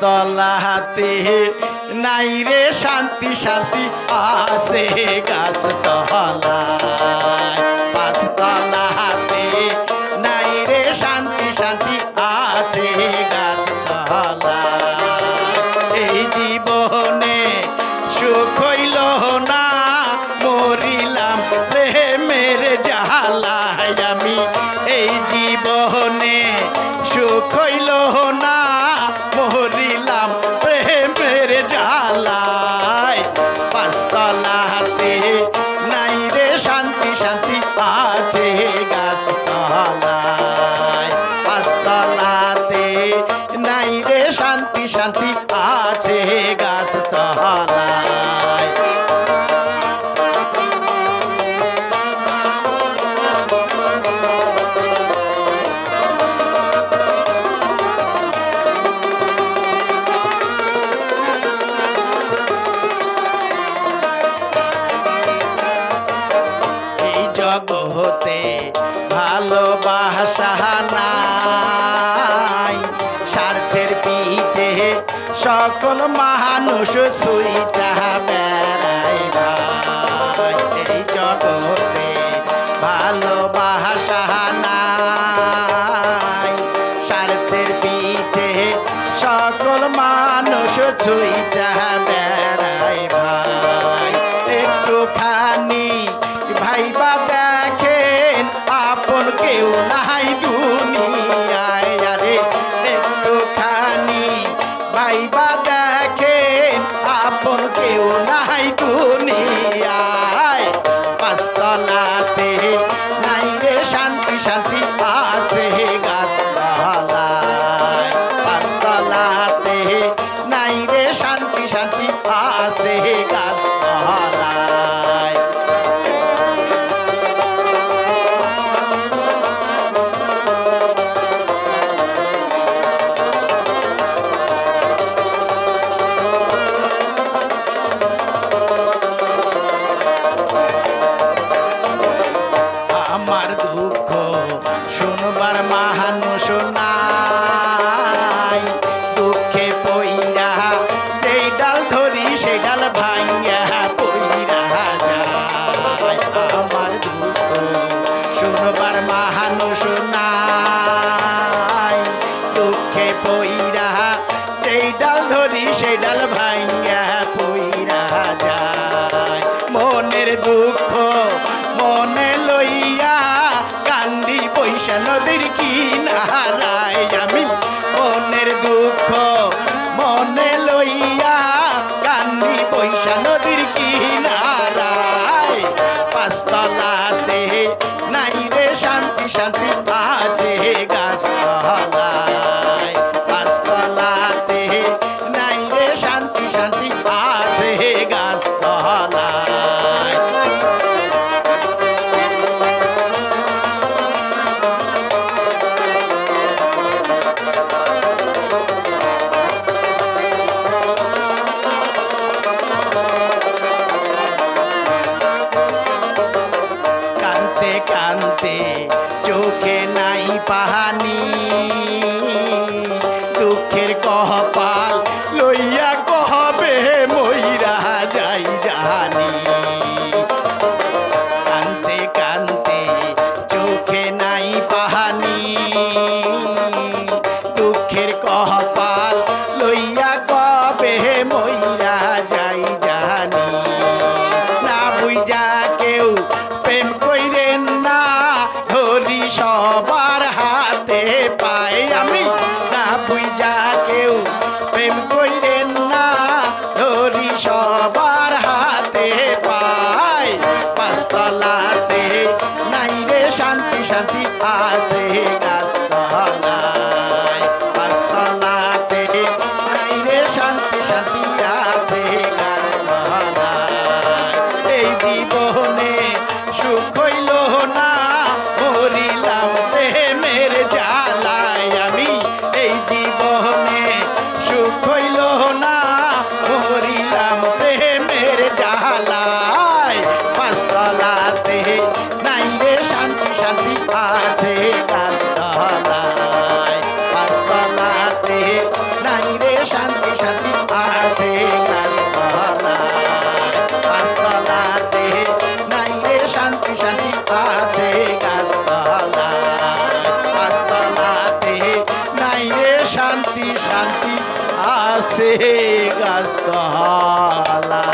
তলা হাতে নাই রে শান্তি শান্তি আসে গাছ তলা পাঁচ তলা ভালা আশা স্বার্থের পিছে সকল মানুষ সুইটা জগতে ভালোবাসা নাই। স্বার্থের পিছে সকল মানুষ ছুইটা বেড়া সে ডাল ভাইয়া পইরা যায়। আমার দুঃখ শুনবার মাহানো শোনাই দুঃখে পইরা যেই ডাল ধরি সেডাল ভাইয়া পইরা যায়। মনের দুঃখ মনে লইয়া কান্দি পয়সা নদীর কিনারায় আমি। মনের দুঃখ 啊。খুঁজা কেউ প্রেম কইরেন না, ধরি সবার হাতে পায় পাঁচতলাতে নাই রে শান্তি শান্তি পায় শান্তি শান্তি আসে গাছতলা।